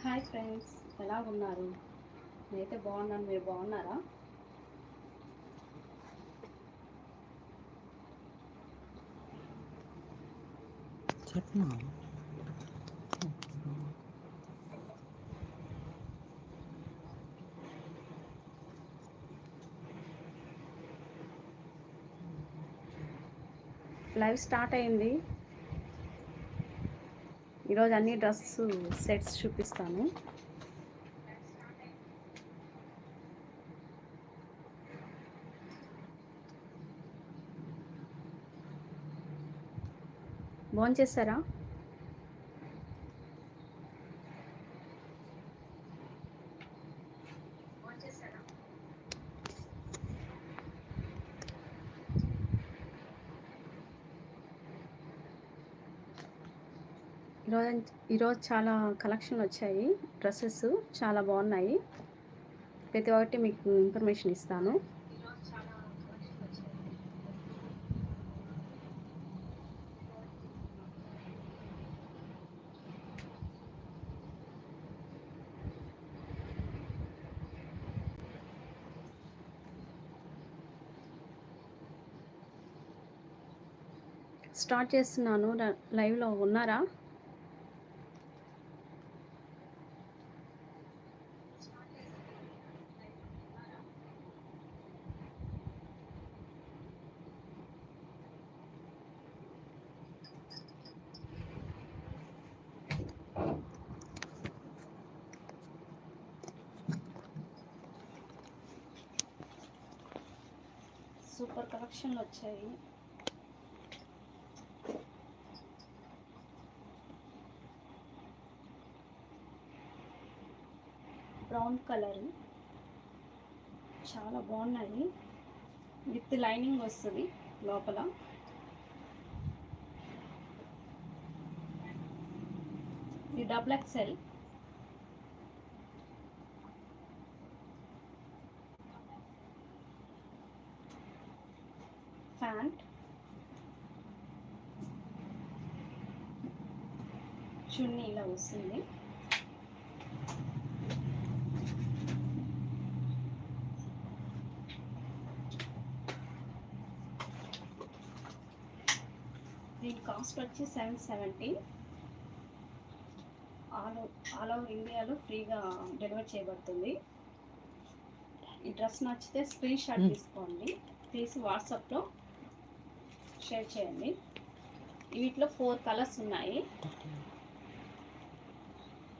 Hi friends ఎలా ఉన్నారు నేనైతే బాగున్నాను మీరు బాగున్నారా? చెప్పు లైవ్ స్టార్ట్ అయింది. ఈరోజు అన్ని డ్రెస్ సెట్స్ చూపిస్తాను. భోంచేస్తారా ఈరోజు ఈరోజు చాలా కలెక్షన్లు వచ్చాయి. డ్రెస్సెస్ చాలా బాగున్నాయి. ప్రతి ఒక్కటి మీకు ఇన్ఫర్మేషన్ ఇస్తాను. స్టార్ట్ చేస్తున్నాను. ల- లైవ్లో ఉన్నారా? ఆప్షన్లు వచ్చాయి. బ్రౌన్ కలర్ చాలా బాగున్నాయి. విత్ లైనింగ్ వస్తుంది లోపల. ఇది డబుల్ ఎక్సెల్ ఫ్యాంట్ చున్నీ ఇలా వస్తుంది. దీని కాస్ట్ వచ్చి seven seventy. All all over ఇండియాలో ఫ్రీగా డెలివర్ చేయబడుతుంది. ఈ డ్రెస్ నచ్చితే స్క్రీన్ షాట్. తీసుకోండి. తీసి వాట్సాప్లో షేర్ చేయండి. వీటిలో ఫోర్ కలర్స్ ఉన్నాయి.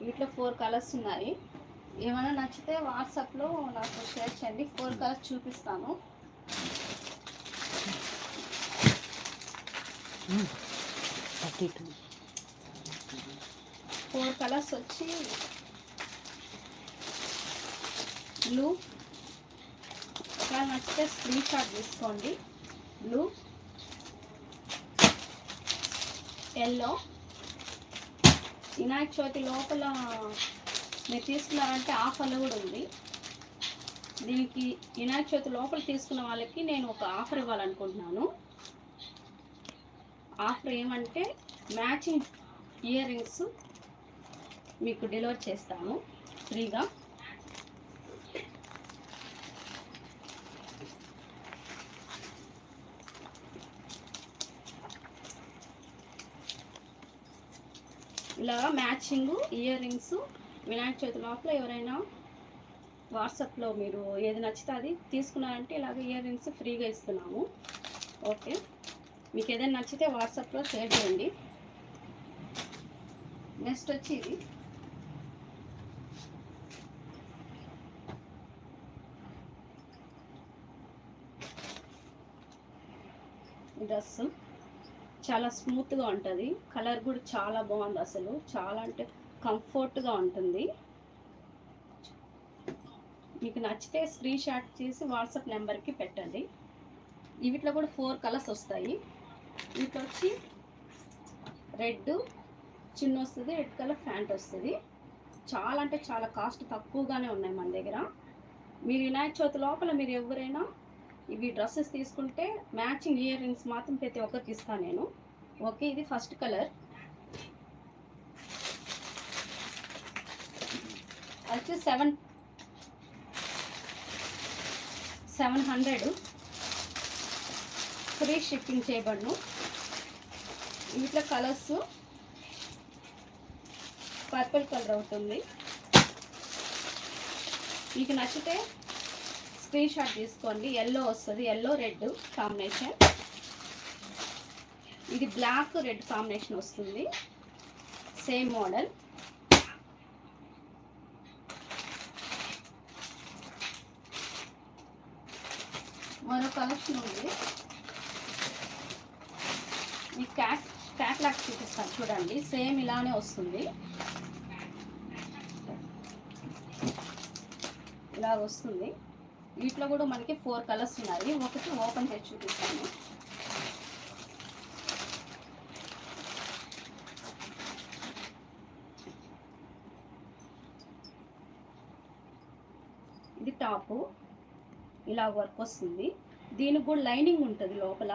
వీటిలో ఫోర్ కలర్స్ ఉన్నాయి. ఏమైనా నచ్చితే వాట్సాప్లో నాకు షేర్ చేయండి. ఫోర్ కలర్స్ చూపిస్తాను. ఫోర్ కలర్స్ వచ్చి బ్లూ ఒకవేళ నచ్చితే స్క్రీన్ షాట్ తీసుకోండి. బ్లూ ఎల్లో వినాయక చవితి లోపల మీరు తీసుకున్నారంటే ఆఫర్లు కూడా ఉంది. దీనికి వినాయక చవితి లోపల తీసుకున్న వాళ్ళకి నేను ఒక ఆఫర్ ఇవ్వాలనుకుంటున్నాను. ఆఫర్ ఏమంటే మ్యాచింగ్ ఇయర్ రింగ్స్ మీకు డెలివర్ చేస్తాను. ఫ్రీగా. ఇలా matching earrings Vinayaka Chavithi లోపల ఎవరైనా వాట్సాప్లో మీరు ఏది నచ్చితే అది తీసుకున్నారంటే ఇలాగ ఇయర్ రింగ్స్ ఫ్రీగా ఇస్తున్నాము. ఓకే. మీకు ఏదైనా నచ్చితే వాట్సాప్లో షేర్ చేయండి. నెక్స్ట్ వచ్చి ఇది. డ్రెస్ చాలా స్మూత్గా ఉంటుంది. కలర్ కూడా చాలా బాగుంది అసలు. చాలా అంటే కంఫర్ట్గా ఉంటుంది. మీకు నచ్చితే స్క్రీన్ షాట్ చేసి వాట్సాప్ నెంబర్కి పెట్టండి. వీటిలో కూడా ఫోర్ కలర్స్ వస్తాయి. వీటిలో వచ్చి రెడ్ చిన్న వస్తుంది రెడ్ కలర్ ప్యాంట్ వస్తుంది. చాలా అంటే చాలా కాస్ట్ తక్కువగానే ఉన్నాయి మన దగ్గర. మీరు వినాయక చవితి లోపల మీరు ఎవరైనా ఇవి డ్రెస్సెస్ తీసుకుంటే మ్యాచింగ్ ఇయర్ రింగ్స్ మాత్రం ప్రతి ఒక్కరికి ఇస్తాను నేను. ఓకే ఇది ఫస్ట్ కలర్. వచ్చి seven seven hundred. Free shipping చేయబడును. వీటిలో కలర్స్ పర్పుల్ కలర్ అవుతుంది. మీకు నచ్చితే స్క్రీన్ షాట్ తీసుకోండి. ఎల్లో వస్తుంది. ఎల్లో రెడ్ కాంబినేషన్ ఇది బ్లాక్ రెడ్ కాంబినేషన్ వస్తుంది. సేమ్ మోడల్ మరో కలెక్షన్ ఉంది. ఈ క్యాట్ క్యాట్లాగ్ చూపిస్తాను. చూడండి. సేమ్ ఇలానే వస్తుంది. ఇలా వస్తుంది. వీటిలో కూడా మనకి ఫోర్ కలర్స్ ఉన్నాయి. ఒకటి ఓపెన్ చేసి చూపిస్తాను. ఇది టాపు. ఇలా వర్క్ వస్తుంది. దీనికి కూడా లైనింగ్ ఉంటుంది లోపల.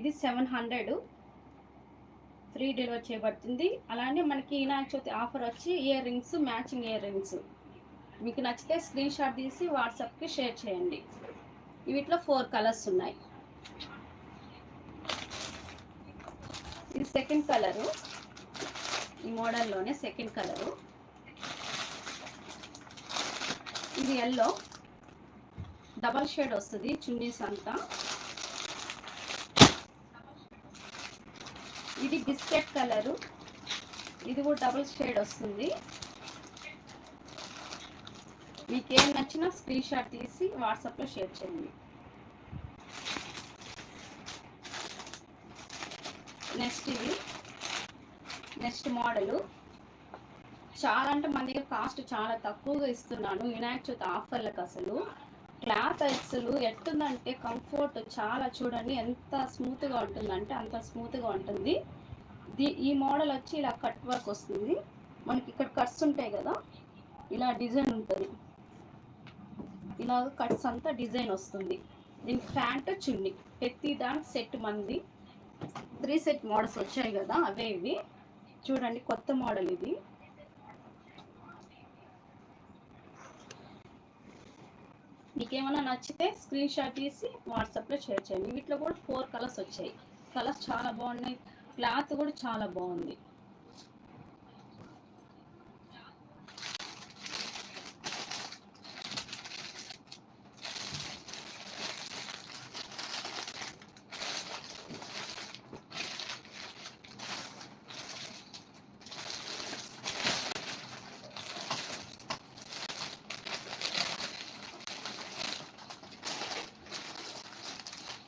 ఇది సెవెన్ హండ్రెడ్. ఫ్రీ డెలివరీ చేయబడుతుంది. అలానే మనకి వినాయక చవితి ఆఫర్ వచ్చి earrings matching earrings. మీకు నచ్చితే స్క్రీన్ షాట్ తీసి వాట్సాప్కి షేర్ చేయండి. వీటిలో ఫోర్ కలర్స్ ఉన్నాయి. ఇది సెకండ్ కలరు. ఈ మోడల్లోనే సెకండ్ కలరు. ఇది ఎల్లో. డబల్ షేడ్ వస్తుంది చున్నీస్ అంతా. ఇది బిస్కెట్ కలరు. ఇది కూడా డబుల్ షేడ్ వస్తుంది. మీకు ఏం నచ్చినా స్క్రీన్ షాట్ తీసి వాట్సాప్లో షేర్ చేయండి. నెక్స్ట్ ఇది. Next model. చాలా అంటే మన దగ్గర కాస్ట్ చాలా తక్కువగా ఇస్తున్నాను. వినాయక చవితి ఆఫర్లకు అసలు. క్లాత్ అసలు ఎట్టుందంటే కంఫర్ట్ చాలా చూడండి ఎంత స్మూత్గా ఉంటుందంటే అంత స్మూత్గా ఉంటుంది. దీ ఈ మోడల్ వచ్చి ఇలా కట్ వర్క్ వస్తుంది. మనకి ఇక్కడ కట్స్ ఉంటాయి కదా ఇలా డిజైన్ ఉంటుంది. ఇలా కట్స్ అంతా డిజైన్ వస్తుంది. దీనికి ప్యాంట్ చున్నీ ప్రతి దానికి సెట్ మంది త్రీ సెట్ మోడల్స్ వచ్చాయి కదా అవే ఇవి. చూడండి కొత్త మోడల్ ఇది. మీకు ఏమైనా నచ్చితే స్క్రీన్ షాట్ తీసి వాట్సాప్లో షేర్ చేయండి. వీటిలో కూడా ఫోర్ కలర్స్ వచ్చాయి. కలర్స్ చాలా బాగున్నాయి. క్లాత్ కూడా చాలా బాగుంది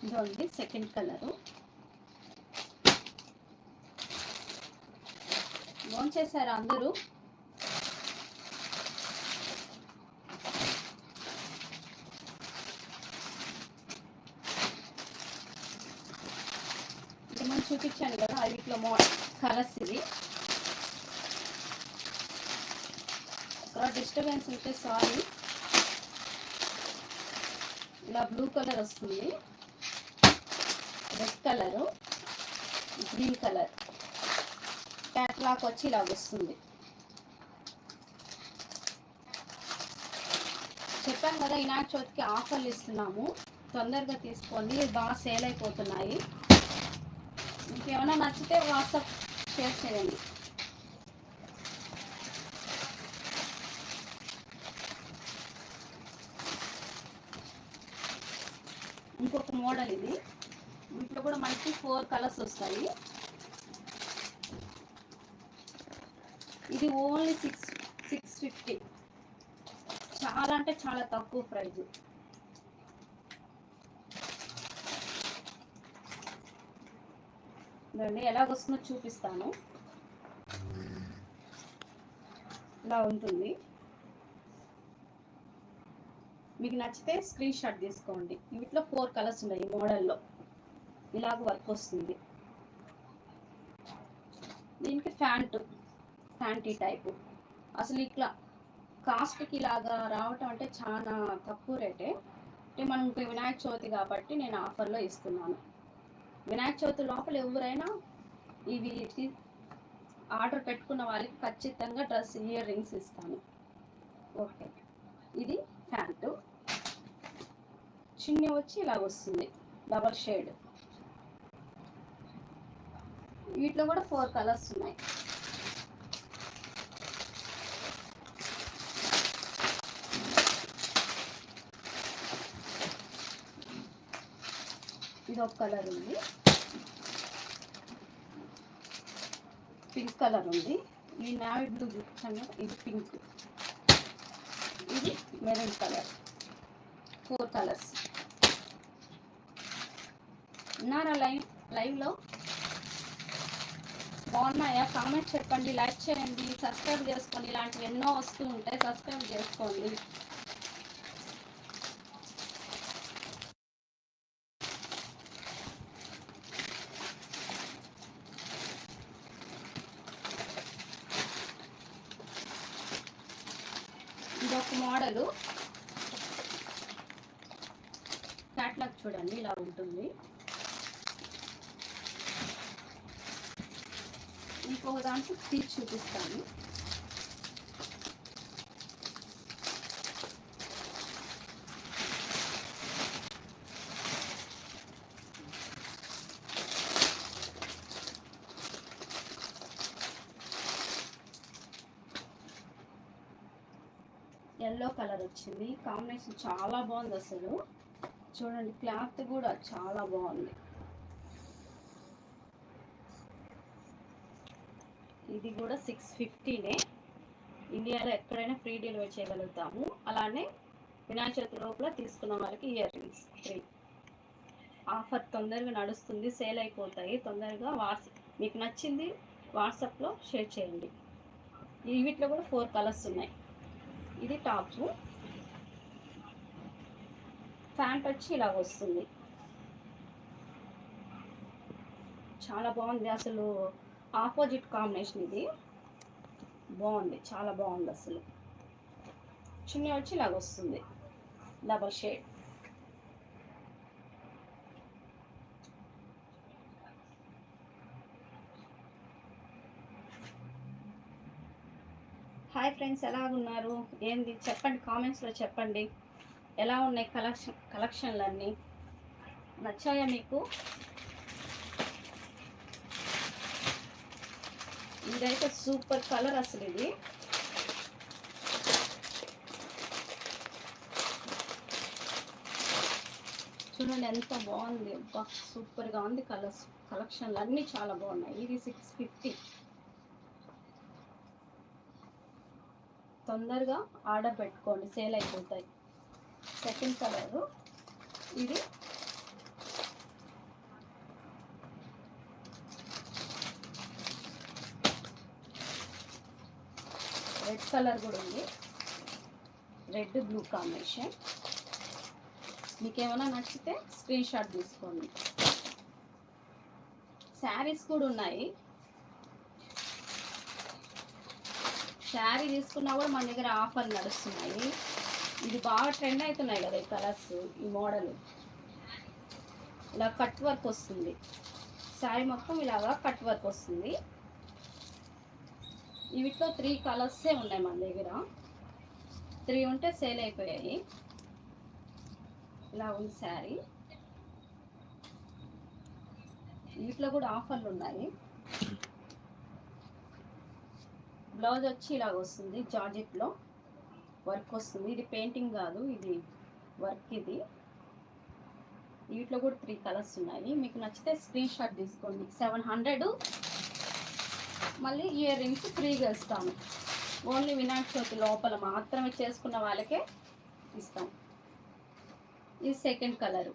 ఇదిగోండి సెకండ్ కలరు లోన్ చేశారా అందరూ ఇది మనం చూపించాను కదా వీటిలో మో కలర్స్ ఇవి ఇక్కడ డిస్టర్బెన్స్ ఉంటే సారీ ఇలా బ్లూ కలర్ వస్తుంది. Red colour green colour catalogue వచ్చి ఇలా వస్తుంది. చెప్పాను కదా ఈనాటి చోటికి ఆఫర్లు ఇస్తున్నాము. తొందరగా తీసుకోండి. బాగా సేల్ అయిపోతున్నాయి. మీకు ఏమైనా నచ్చితే వాట్సాప్ షేర్ చేయండి ఇంకొక మోడల్ ఇది. వీటిలో కూడా మనకి ఫోర్ కలర్స్ వస్తాయి. ఇది ఓన్లీ సిక్స్ సిక్స్ ఫిఫ్టీ చాలా అంటే చాలా తక్కువ ప్రైజ్. దాన్ని ఎలాగొస్తుందో చూపిస్తాను. ఇలా ఉంటుంది. మీకు నచ్చితే స్క్రీన్ షాట్ తీసుకోండి. వీటిలో ఫోర్ కలర్స్ ఉన్నాయి ఈ మోడల్లో. ఇలాగ వర్క్ వస్తుంది. దీనికి ఫ్యాంట్ ఫ్యాంటీ టైపు అసలు ఇట్లా కాస్ట్కి ఇలాగా రావటం అంటే చాలా తక్కువ రేటే అంటే మనం ఇంకా వినాయక చవితి కాబట్టి నేను ఆఫర్లో ఇస్తున్నాను. వినాయక చవితి లోపల ఎవరైనా ఇవి ఆర్డర్ పెట్టుకున్న వాళ్ళకి ఖచ్చితంగా డ్రెస్ ఇయర్ రింగ్స్ ఇస్తాను. ఓకే ఇది ప్యాంటు చిన్న వచ్చి ఇలా వస్తుంది. డబల్ షేడ్ వీటిలో కూడా ఫోర్ కలర్స్ ఉన్నాయి. ఇది ఒక కలర్ ఉంది. పింక్ కలర్ ఉంది. ఈ నావి బ్లూ చూపించాను ఇది పింక్ ఇది మెరూన్ కలర్ ఫోర్ కలర్స్ ఉన్నారా లైవ్? లైవ్లో? బాగున్నాయా? కామెంట్ చెప్పండి లైక్ చేయండి సబ్స్క్రైబ్ చేసుకోండి. ఇలాంటివి ఎన్నో వస్తూ ఉంటాయి. సబ్స్క్రైబ్ చేసుకోండి. ఇదొక మోడలు. క్యాట్లాగ్ చూడండి ఇలా ఉంటుంది. ఇంకొక దాంట్లో తీసి చూపిస్తాను. ఎల్లో కలర్ వచ్చింది. కాంబినేషన్ చాలా బాగుంది అసలు. చూడండి క్లాత్ కూడా చాలా బాగుంది. ఇది కూడా సిక్స్ ఫిఫ్టీనే. ఇండియాలో ఎక్కడైనా ఫ్రీ డెలివరీ చేయగలుగుతాము. అలానే వినాయక చవితి లోపల తీసుకున్న వాళ్ళకి ఇయర్ రింగ్స్ ఫ్రీ. ఆఫర్ తొందరగా నడుస్తుంది సేల్ అయిపోతాయి. తొందరగా వాట్స్ మీకు నచ్చింది వాట్సాప్లో షేర్ చేయండి. ఈ వీటిలో కూడా ఫోర్ కలర్స్ ఉన్నాయి. ఇది టాప్. ప్యాంట్ వచ్చి ఇలా వస్తుంది. చాలా బాగుంది అసలు. ఆపోజిట్ కాంబినేషన్ ఇది. బాగుంది చాలా బాగుంది అసలు. చున్నీ వచ్చి ఇలాగ వస్తుంది. డబల్ షేడ్ హాయ్ ఫ్రెండ్స్ ఎలాగున్నారు ఏంది? చెప్పండి కామెంట్స్లో చెప్పండి. ఎలా ఉన్నాయి కలెక్షన్ కలెక్షన్లన్నీ నచ్చాయా మీకు? ఇదైతే సూపర్ కలర్ అసలు ఇది. చూడండి ఎంత బాగుంది. అబ్బా సూపర్గా ఉంది కలర్స్. కలెక్షన్లు అన్నీ చాలా బాగున్నాయి. ఇది సిక్స్ ఫిఫ్టీ తొందరగా ఆర్డర్ పెట్టుకోండి. సేల్ అయిపోతాయి. సెకండ్ కలరు ఇది రెడ్ కలర్ కూడా ఉంది. రెడ్ బ్లూ కాంబినేషన్ మీకు ఏమైనా నచ్చితే స్క్రీన్ షాట్ తీసుకోండి. శారీస్ కూడా ఉన్నాయి. శారీ తీసుకున్నా కూడా మన దగ్గర ఆఫర్ నడుస్తున్నాయి. ఇది బాగా ట్రెండ్ అవుతున్నాయి కదా ఈ కలర్స్ ఈ మోడల్ ఇలా కట్ వర్క్ వస్తుంది. శారీ మొత్తం ఇలాగా కట్ వర్క్ వస్తుంది. వీటిలో త్రీ కలర్సే ఉన్నాయి మన దగ్గర. త్రీ ఉంటే సేల్ అయిపోయాయి. ఇలా ఉంది శారీ వీటిలో కూడా ఆఫర్లు ఉన్నాయి. బ్లౌజ్ వచ్చి ఇలాగ వస్తుంది జార్జెట్లో వర్క్ వస్తుంది. ఇది పెయింటింగ్ కాదు ఇది వర్క్ ఇది. వీటిలో కూడా త్రీ కలర్స్ ఉన్నాయి. మీకు నచ్చితే స్క్రీన్ షాట్ తీసుకోండి. సెవెన్ హండ్రెడ్ మళ్ళీ ఇయర్ రింగ్స్ ఫ్రీగా ఇస్తాము. ఓన్లీ వినాయక చవితి లోపల మాత్రమే చేసుకున్న వాళ్ళకే ఇస్తాం. ఇది సెకండ్ కలరు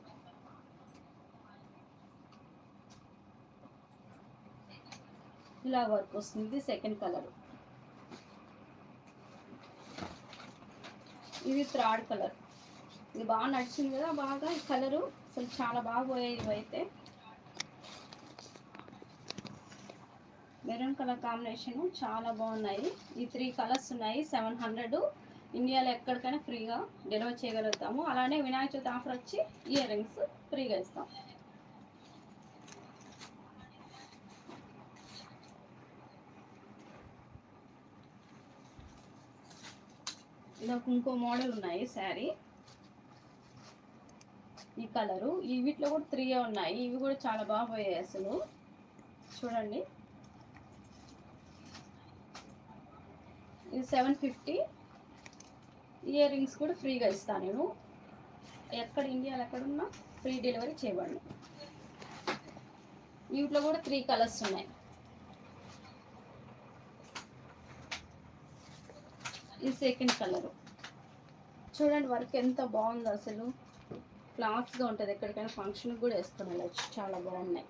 ఇలా వర్క్ వస్తుంది. ఇది సెకండ్ కలర్ ఇది థర్డ్ కలర్ ఇది బాగా నడిచింది కదా బాగా ఈ కలరు అసలు చాలా బాగా పోయాయి ఇవైతే. మెరూన్ కలర్ కాంబినేషన్ చాలా బాగున్నాయి. ఈ త్రీ కలర్స్ ఉన్నాయి. Seven hundred. ఇండియాలో ఎక్కడికైనా ఫ్రీగా డెలివరీ చేయగలుగుతాము. అలానే వినాయక చవితి ఆఫర్ వచ్చి ఇయర్ రింగ్స్ ఫ్రీగా ఇస్తాం. ఇలా ఇంకో మోడల్ ఉన్నాయి శారీ. ఈ కలరు. ఈ వీటిలో కూడా త్రీయే ఉన్నాయి. ఇవి కూడా చాలా బాగా పోయాయి అసలు. చూడండి. ఇది సెవెన్ ఫిఫ్టీ. ఇయర్ రింగ్స్ కూడా ఫ్రీగా ఇస్తాను నేను. ఎక్కడ ఇండియాలో ఎక్కడున్నా ఫ్రీ డెలివరీ చేయబడి వీటిలో కూడా త్రీ కలర్స్ ఉన్నాయి. ఈ సెకండ్ కలరు చూడండి వర్క్ ఎంత బాగుందో అసలు. క్లాత్స్గా ఉంటుంది ఎక్కడికైనా ఫంక్షన్కి కూడా వేసుకొని వెళ్ళచ్చు. చాలా బాగున్నాయి.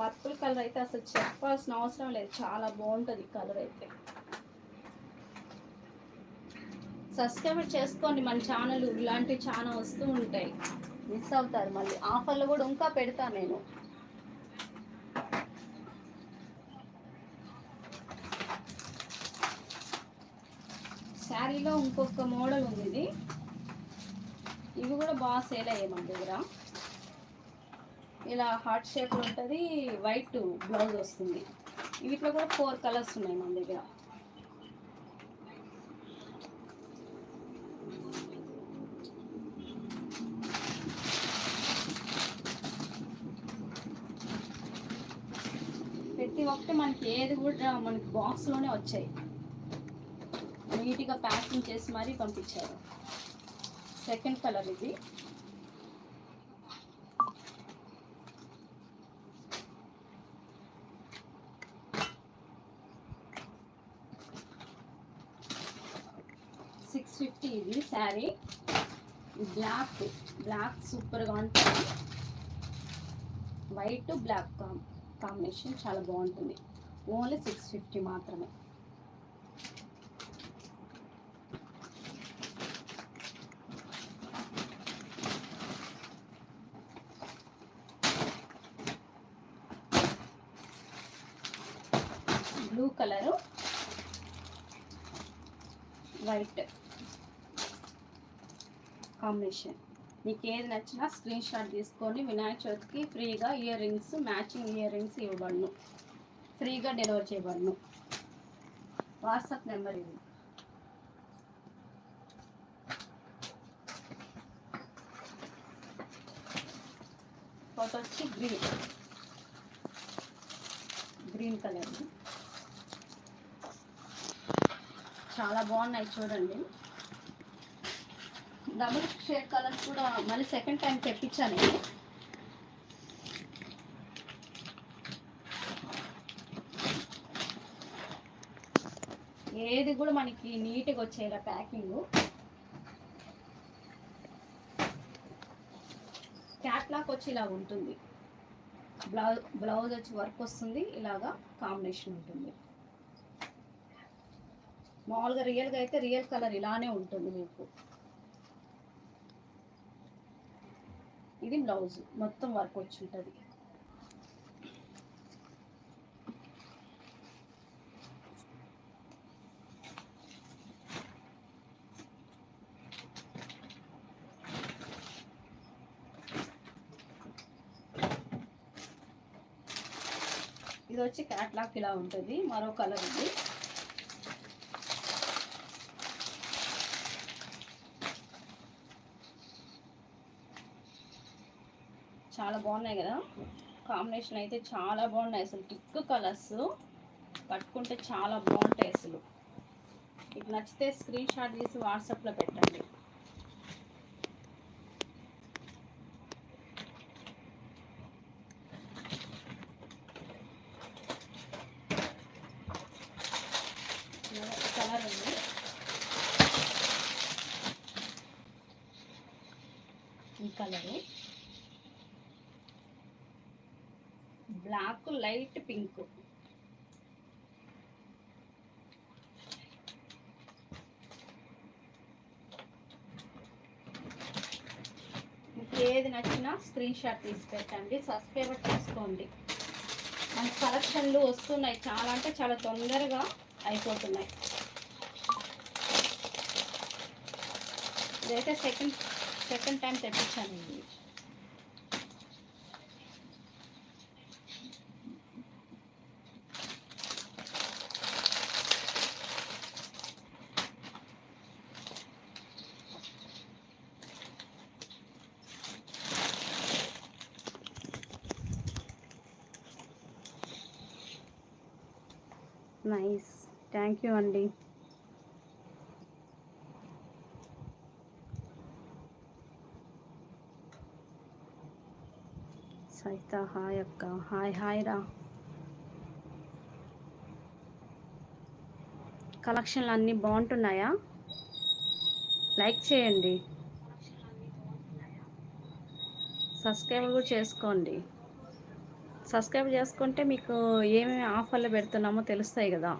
పర్పుల్ కలర్ అయితే అసలు చెప్పాల్సిన అవసరం లేదు. చాలా బాగుంటుంది కలర్ అయితే. సబ్స్క్రైబ్ చేసుకోండి మన ఛానల్. ఇలాంటివి చాలా వస్తూ ఉంటాయి. మిస్ అవుతారు మళ్ళీ. ఆఫర్లు కూడా ఇంకా పెడతాను నేను. శారీలో ఇంకొక మోడల్ ఉంది ఇది. ఇవి కూడా బాగా సేల్ అయ్యాయి మన దగ్గర. ఇలా హార్ట్ షేప్ ఉంటుంది వైట్ బ్లౌజ్ వస్తుంది. వీటిలో కూడా ఫోర్ కలర్స్ ఉన్నాయి మన దగ్గర. ప్రతి ఒక్కటి మనకి ఏది కూడా మనకి బాక్స్లోనే వచ్చాయి. నీట్గా ప్యాకింగ్ చేసి మరీ పంపించారు. సెకండ్ కలర్ ఇది సిక్స్ ఫిఫ్టీ ఇది శారీ. బ్లాక్ బ్లాక్ సూపర్గా ఉంటుంది. వైట్ బ్లాక్ కాంబినేషన్ చాలా బాగుంటుంది. ఓన్లీ సిక్స్ ఫిఫ్టీ మాత్రమే. Blue colour. వైట్. కాంబినేషన్. మీకు ఏది నచ్చినా స్క్రీన్ షాట్ తీసుకొని వినాయక చవితికి ఫ్రీగా earrings matching earrings ఇవ్వబడును. ఫ్రీగా డెలివర్ చేయబడును. వాట్సాప్ నెంబర్ ఇది. ఫోటో వచ్చి గ్రీన్. గ్రీన్ కలర్ చాలా బాగున్నాయి చూడండి. డబుల్ షేడ్ కలర్స్ కూడా మళ్ళీ సెకండ్ టైం తెప్పించాను. నేను ఏది కూడా మనకి నీట్గా వచ్చేలా ప్యాకింగ్ క్యాట్లాక్ వచ్చి ఇలా ఉంటుంది. బ్లౌజ్ బ్లౌజ్ వచ్చి వర్క్ వస్తుంది. ఇలాగా కాంబినేషన్ ఉంటుంది. మామూలుగా రియల్గా అయితే రియల్ కలర్ ఇలానే ఉంటుంది మీకు. ఇది బ్లౌజ్ మొత్తం వర్క్ వచ్చి ఉంటుంది ఇది వచ్చి క్యాట్లాక్ ఇలా ఉంటుంది. మరో కలర్ ఇది చాలా బాగున్నాయి కదా. కాంబినేషన్ అయితే చాలా బాగున్నాయి అసలు. టిక్ కలర్స్ పట్టుకుంటే చాలా బాగుంటాయి అసలు. మీకు నచ్చితే స్క్రీన్ షాట్ తీసి వాట్సాప్లో పెట్టండి కలర్ ఉంది ఈ కలరు బ్లాక్ లైట్ పింక్. ఏది నచ్చినా స్క్రీన్ షాట్ తీసి పెట్టండి సబ్స్క్రైబర్ చేసుకోండి మన కలెక్షన్లు వస్తున్నాయి చాలా అంటే చాలా తొందరగా అయిపోతున్నాయి. ఇదైతే సెకండ్ సెకండ్ టైం తెప్పించాను ఇది నైస్ థ్యాంక్ యూ అండి. సైత హాయ్ అక్క. హాయ్ హాయ్ రా. కలెక్షన్లు అన్నీ బాగుంటున్నాయా? లైక్ చేయండి. సబ్స్క్రైబ్ కూడా చేసుకోండి. సబ్స్క్రైబ్ చేసుకుంటే మీకు ఏమేమి ఆఫర్లు పెడుతున్నామో తెలుస్తాయి కదా.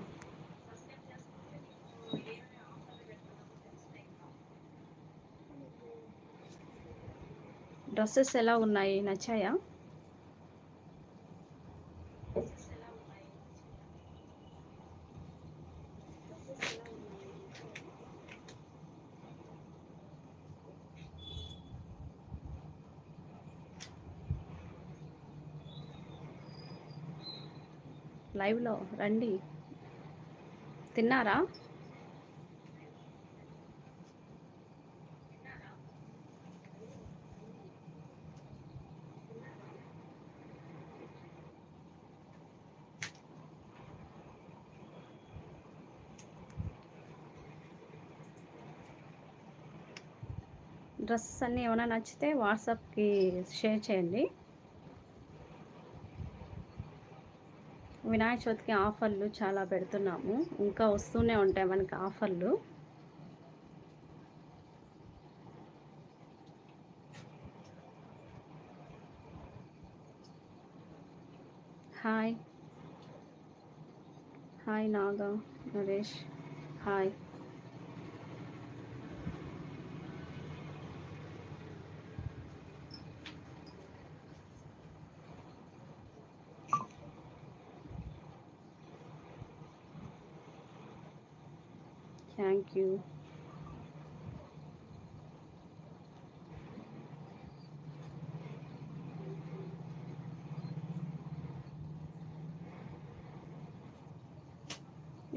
డ్రెస్సెస్ ఎలా ఉన్నాయి? నచ్చాయా? లైవ్లో రండి. తిన్నారా? డ్రెస్సెస్ అన్నీ ఏమైనా నచ్చితే వాట్సాప్కి షేర్ చేయండి. వినాయక చవితికి ఆఫర్లు చాలా పెడుతున్నాము. ఇంకా వస్తూనే ఉంటాయి మనకి ఆఫర్లు. Hi. Hi Naga Naresh. Hi. Thank you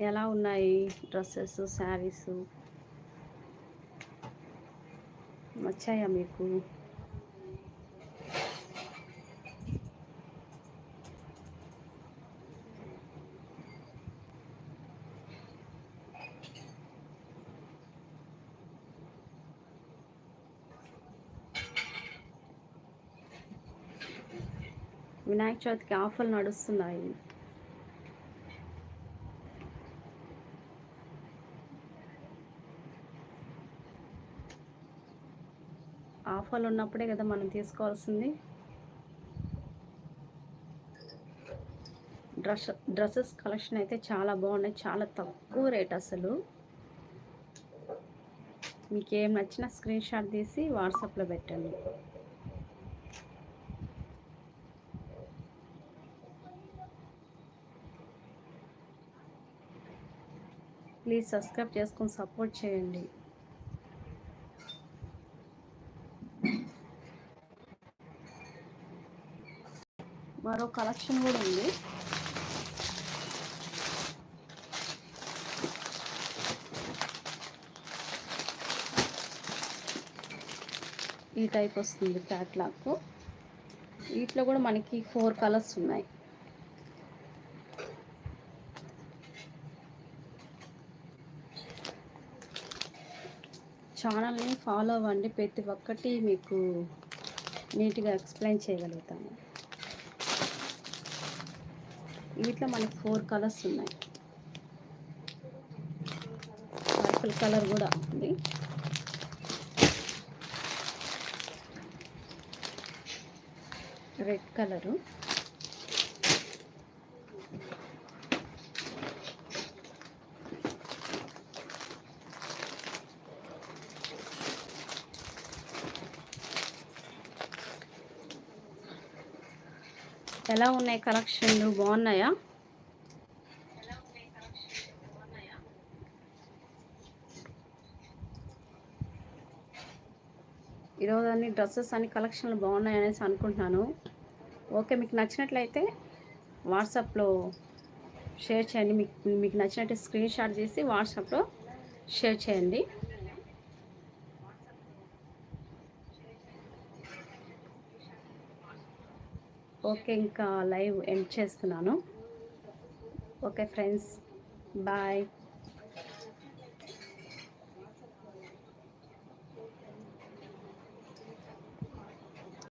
ఎలా ఉన్నాయి డ్రెస్సెస్ శారీస్? నచ్చాయా మీకు? వినాయక చవితికి ఆఫర్లు నడుస్తున్నాయి. ఆఫర్లు ఉన్నప్పుడే కదా మనం తీసుకోవాల్సింది. డ్రెస్ డ్రెస్సెస్ కలెక్షన్ అయితే చాలా బాగున్నాయి. చాలా తక్కువ రేట్ అసలు. మీకు ఏం నచ్చినా స్క్రీన్ షాట్ తీసి వాట్సాప్లో పెట్టండి. ప్లీజ్ సబ్స్క్రైబ్ చేసుకొని సపోర్ట్ చేయండి. మరో కలెక్షన్ కూడా ఉంది. ఈ టైప్ వస్తుంది క్యాట్లాగ్. వీటిలో కూడా మనకి ఫోర్ కలర్స్ ఉన్నాయి. ఛానల్ని ఫాలో అవ్వండి. ప్రతి ఒక్కటి మీకు నీట్గా ఎక్స్ప్లెయిన్ చేయగలుగుతాను వీటిలో మనకి ఫోర్ కలర్స్ ఉన్నాయి. పర్పుల్ కలర్ కూడా ఉంది. Red colour. ఎలా ఉన్నాయి కలెక్షన్లు? బాగున్నాయా? ఈరోజు అన్ని డ్రెస్సెస్ అన్ని కలెక్షన్లు బాగున్నాయి అనేసి అనుకుంటున్నాను. ఓకే మీకు నచ్చినట్లయితే వాట్సాప్లో షేర్ చేయండి. మీకు మీకు నచ్చినట్టు స్క్రీన్ షాట్ చేసి వాట్సాప్లో షేర్ చేయండి. ఓకే ఇంకా లైవ్ ఎండ్ చేస్తున్నాను. Okay friends bye.